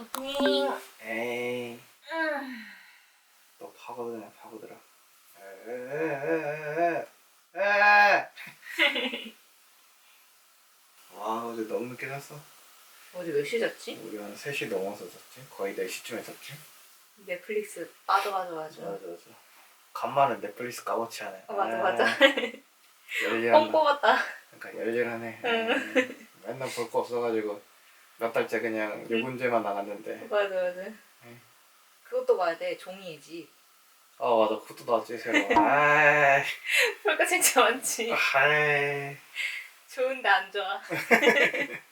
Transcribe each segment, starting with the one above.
여보탱 에이. 또 파고드네 파고들어 에에에에에에. 와 어제 너무 늦게 잤어? 어제 몇 시 잤지? 우리 한 3시 넘어서 잤지? 거의 4시쯤에 잤지? 넷플릭스. 빠져가져가지고 맞아 맞아. 간만에 넷플릭스 까먹지 않아 어, 맞아 맞아. 뻥 뽑았다. 그러니까 열일하네. 음, 맨날 볼 거 없어가지고 몇 달째 그냥 요군제만 나갔는데. 맞아 맞아. 응. 그것도 봐야 돼 종이의 집아 맞아. 그것도 나왔지 새로. 아이. 볼거 진짜 많지. 아이. 좋은데 안 좋아.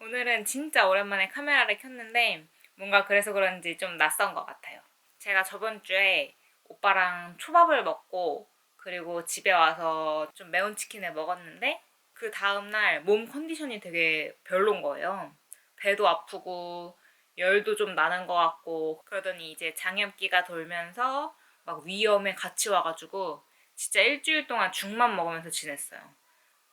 오늘은 진짜 오랜만에 카메라를 켰는데 뭔가 그래서 그런지 좀 낯선 것 같아요. 제가 저번 주에 오빠랑 초밥을 먹고 그리고 집에 와서 좀 매운 치킨을 먹었는데 그 다음날 몸 컨디션이 되게 별론 거예요. 배도 아프고 열도 좀 나는 것 같고 그러더니 이제 장염기가 돌면서 막 위염에 같이 와가지고 진짜 일주일 동안 죽만 먹으면서 지냈어요.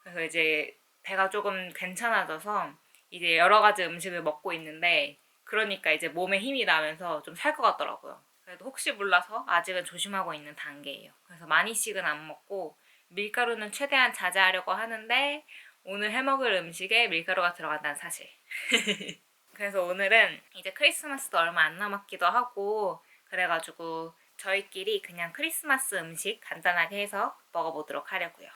그래서 이제 배가 조금 괜찮아져서 이제 여러 가지 음식을 먹고 있는데 그러니까 이제 몸에 힘이 나면서 좀 살 것 같더라고요. 그래도 혹시 몰라서 아직은 조심하고 있는 단계예요. 그래서 많이씩은 안 먹고 밀가루는 최대한 자제하려고 하는데 오늘 해먹을 음식에 밀가루가 들어간다는 사실. 그래서 오늘은 이제 크리스마스도 얼마 안 남았기도 하고 그래가지고 저희끼리 그냥 크리스마스 음식 간단하게 해서 먹어보도록 하려고요.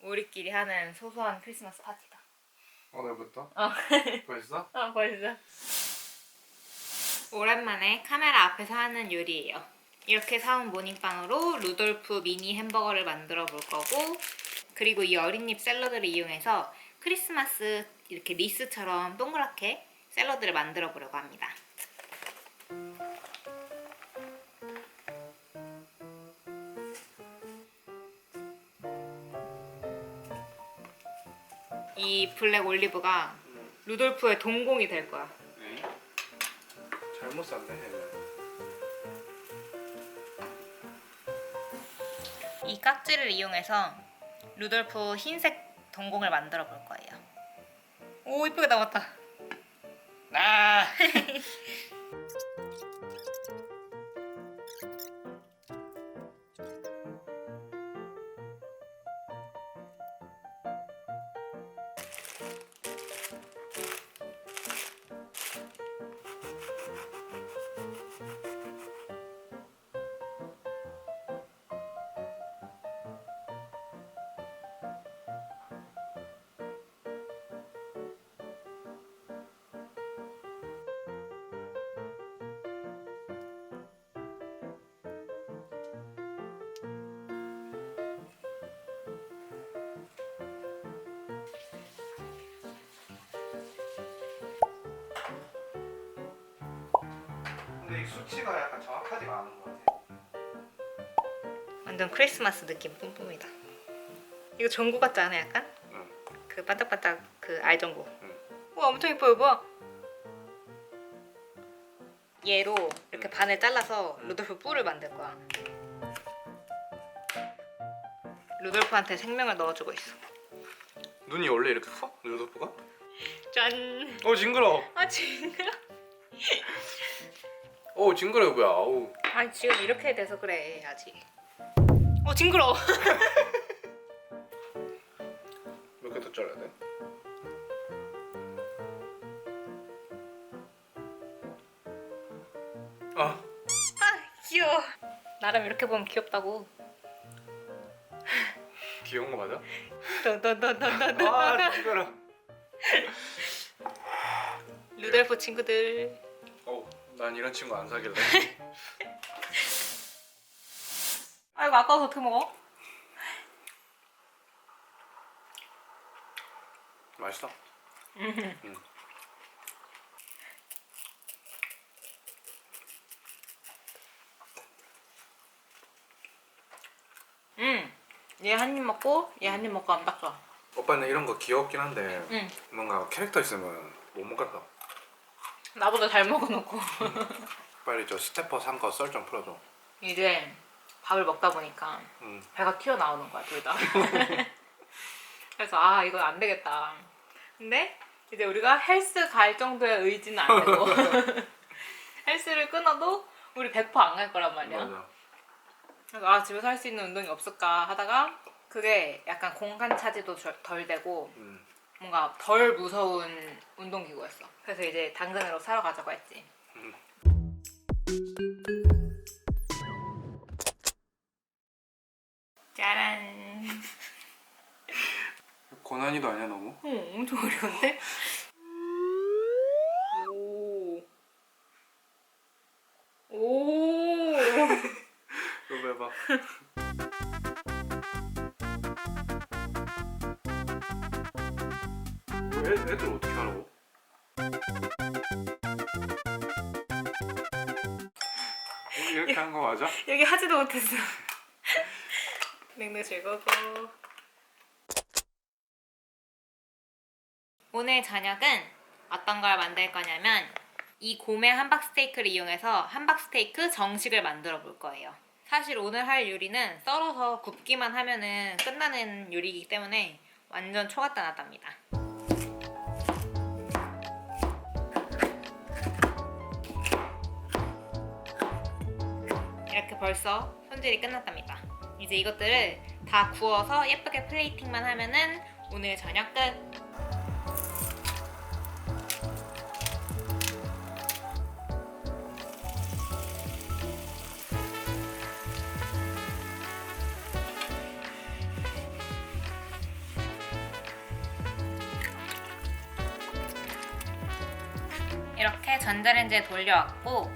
우리끼리 하는 소소한 크리스마스 파티다. 오늘부터? 어. 벌써? 아 벌써. 오랜만에 카메라 앞에서 하는 요리예요. 이렇게 사온 모닝빵으로 루돌프 미니 햄버거를 만들어 볼 거고 그리고 이 어린잎 샐러드를 이용해서 크리스마스 이렇게 리스처럼 동그랗게 샐러드를 만들어 보려고 합니다. 이 블랙 올리브가 루돌프의 동공이 될 거야. 네. 잘못 샀네 이 깍지를 이용해서 루돌프 흰색 동공을 만들어 볼 거예요. 오 이쁘게 나왔다. 아! 근데 이 수치가 약간 정확하지가 않은 것 같아. 완전 크리스마스 느낌 뿜뿜이다. 이거 전구 같지 않아 약간? 응. 그 반짝반짝 그 알전구. 응. 와 엄청 이뻐요 봐. 얘로 이렇게 반을 잘라서 루돌프 뿔을 만들 거야. 루돌프한테 생명을 넣어주고 있어. 눈이 원래 이렇게 커? 루돌프가? 짠. 어 징그러. 아 징그러. 어 징그러 뭐야? 어우. 아니 지금 이렇게 돼서 그래 아직. 어 징그러. 몇개더 잘라야 돼? 아 아 귀여워. 나름 이렇게 보면 귀엽다고. 귀여운 거 맞아? 아 징그러. 루돌프 친구들. 난 이런 친구 안 사귈래. 아이고 아까워서 어떻게 먹어? 맛있어? 응. 응. 얘한 입 먹고 얘 한 입 먹고 안 바꿔. 오빠는 이런 거 귀엽긴 한데 응. 뭔가 캐릭터 있으면 못 먹겠다. 나보다 잘 먹어놓고. 빨리 저 스태퍼 산 거 썰 좀 풀어줘. 이제 밥을 먹다 보니까 응. 배가 튀어나오는 거야 둘 다. 그래서 아 이건 안 되겠다. 근데 이제 우리가 헬스 갈 정도의 의지는 안 되고 헬스를 끊어도 우리 100%안 갈 거란 말이야. 맞아. 그래서 아 집에서 할 수 있는 운동이 없을까 하다가 그게 약간 공간 차지도 절- 덜 되고 응. 뭔가 덜 무서운 운동기구였어. 그래서 이제 당근으로 사러 가자고 했지. 음. 짜란. 고난이도 아니야 너무? 어, 엄청 어려운데? 하라고? 이렇게 한 거 맞아? 여기 하지도 못했어. 냉동 즐거고. 오늘 저녁은 어떤 걸 만들 거냐면 이 고메 함박 스테이크를 이용해서 함박 스테이크 정식을 만들어 볼 거예요. 사실 오늘 할 요리는 썰어서 굽기만 하면은 끝나는 요리이기 때문에 완전 초간단하답니다. 벌써 손질이 끝났답니다. 이제 이것들을 다 구워서 예쁘게 플레이팅만 하면은 오늘 저녁 끝. 이렇게 전자레인지에 돌려왔고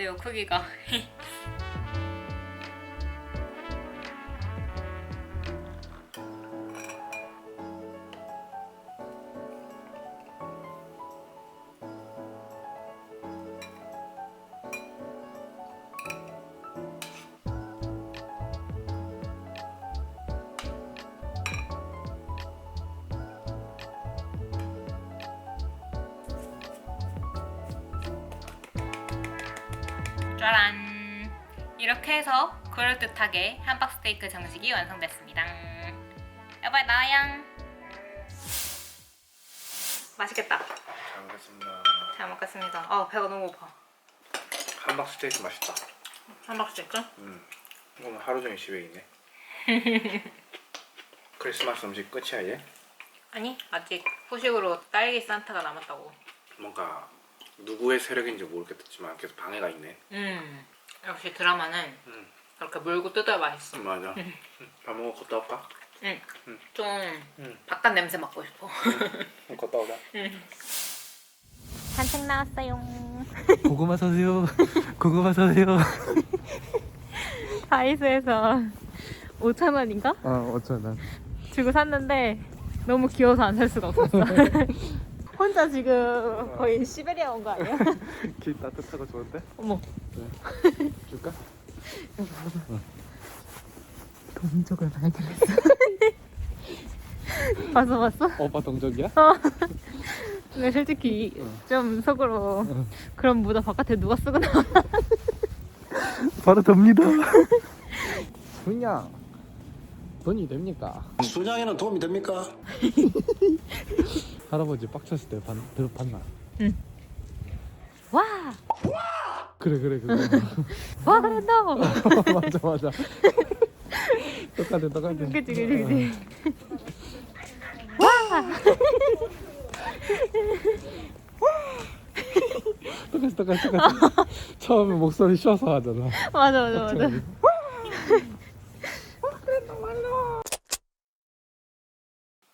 돼요 크기가 짜란 이렇게 해서 그럴듯하게 함박 스테이크 정식이 완성됐습니다 여보 나양 맛있겠다 잘 먹겠습니다. 잘 먹겠습니다 어 배가 너무 고파 함박 스테이크 맛있다. 함박 스테이크? 음. 오늘 하루 종일 집에 있네. 크리스마스 음식 끝이야 얘? 아니 아직 후식으로 딸기 산타가 남았다고 뭔가 누구의 세력인지 모르겠지만 계속 방해가 있네. 음 역시 드라마는 음. 그렇게 물고 뜯어야 맛있어 맞아. 밥 먹고 걷다 올까? 좀 응. 바깥 냄새 맡고 싶어 그럼 걷다 오자. 산책 나왔어요. 고구마 사세요. 고구마 사세요. 다이소에서 5천 원인가 어, 5천 원. 주고 샀는데 너무 귀여워서 안 살 수가 없었어. 혼자 지금 거의 시베리아 온 거 아니야? 길 따뜻하고 좋은데? 어머, 줄까? 동족을 발견했어. 봤어, 봤어? 오빠 동족이야? 근데 솔직히 어. 좀 속으로 그런 무다 바깥에 누가 쓰고 나와. 바로 돕니다. 그냥 돈이 됩니까? 순양에는 도움이 됩니까? 할아버지 빡쳤을 때 봤, 들, 봤나? 와, 그래 그래 그래. 와, 그래 너. 맞아 맞아. 똑같아 똑같아. 그치, 그치, 그치. 와, 똑같아 똑같아 똑같아. 처음에 목소리 쉬어서 하잖아. 맞아, 맞아, 맞아.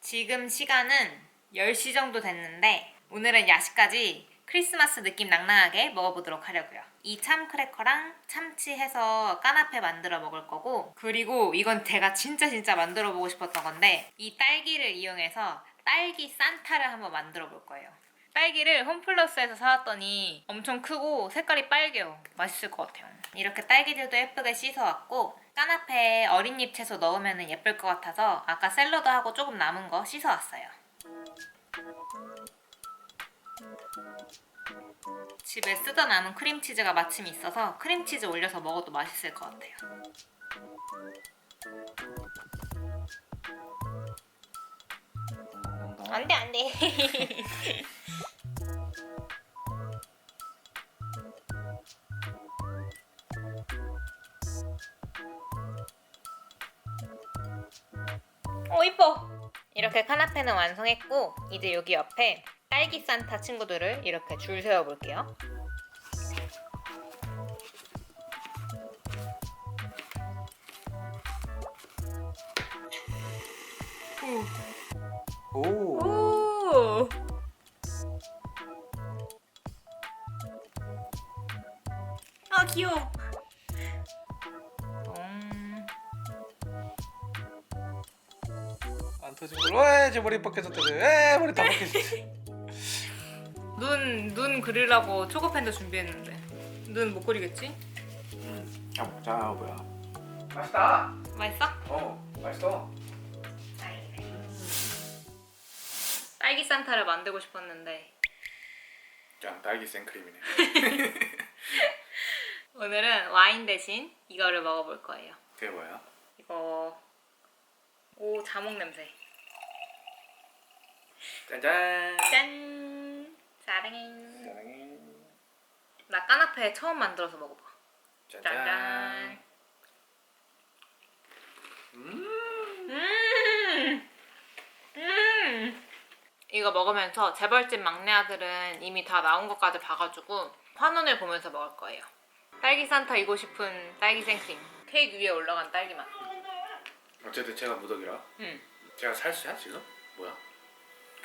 지금 시간은 10시 정도 됐는데 오늘은 야식까지 크리스마스 느낌 낭낭하게 먹어보도록 하려고요. 이 참크래커랑 참치 해서 까나페 만들어 먹을 거고 그리고 이건 제가 진짜 진짜 만들어 보고 싶었던 건데 이 딸기를 이용해서 딸기 산타를 한번 만들어 볼 거예요. 딸기를 홈플러스에서 사왔더니 엄청 크고 색깔이 빨개요. 맛있을 것 같아요. 이렇게 딸기들도 예쁘게 씻어왔고 까나페에 어린잎 채소 넣으면 예쁠 것 같아서 아까 샐러드하고 조금 남은 거 씻어왔어요. 집에 쓰다 남은 크림치즈가 마침 있어서 크림치즈 올려서 먹어도 맛있을 것 같아요. 안돼 안돼. 어 이뻐. 이렇게 카나페는 완성했고 이제 여기 옆에 딸기 산타 친구들을 이렇게 줄 세워 볼게요. 오. 오. 아 귀여워. 터진 걸로 에제 머리 벗겨졌다 에 머리 다 벗겨졌다 눈, 눈 그리려고 초코팬도 준비했는데 눈 못 그리겠지? 아 먹자 뭐야. 맛있다. 맛있어? 어 맛있어. 딸기 산타를 만들고 싶었는데 자 딸기 생크림이네. 오늘은 와인 대신 이거를 먹어볼 거예요 그게 뭐야? 이거 오 자몽 냄새 짠짠. 짠 사랑해 사랑해. 나 까나페 처음 만들어서 먹어봐 짠짠. 짠짠 음. 음. 음. 이거 먹으면서 재벌집 막내 아들은 이미 다 나온 것까지 봐가지고 환원을 보면서 먹을 거예요. 딸기 산타이고 싶은 딸기 생크림. 케이크 위에 올라간 딸기 맛. 어쨌든 제가 무덕이라. 응. 제가 살수야 지금? 뭐야?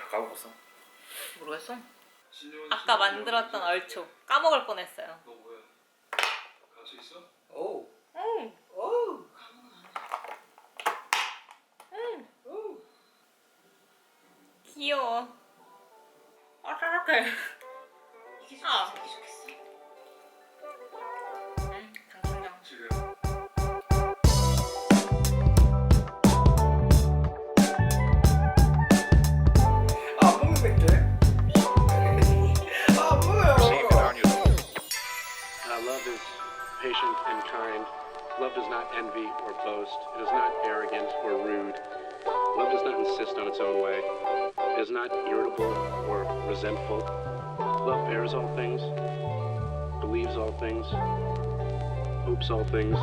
다 까먹었어. 모르겠어. 아까 만들었던 얼초 까먹을 뻔했어요. 오. Kind. Love does not envy or boast. It is not arrogant or rude. Love does not insist on its own way. It is not irritable or resentful. Love bears all things, believes all things, hopes all things,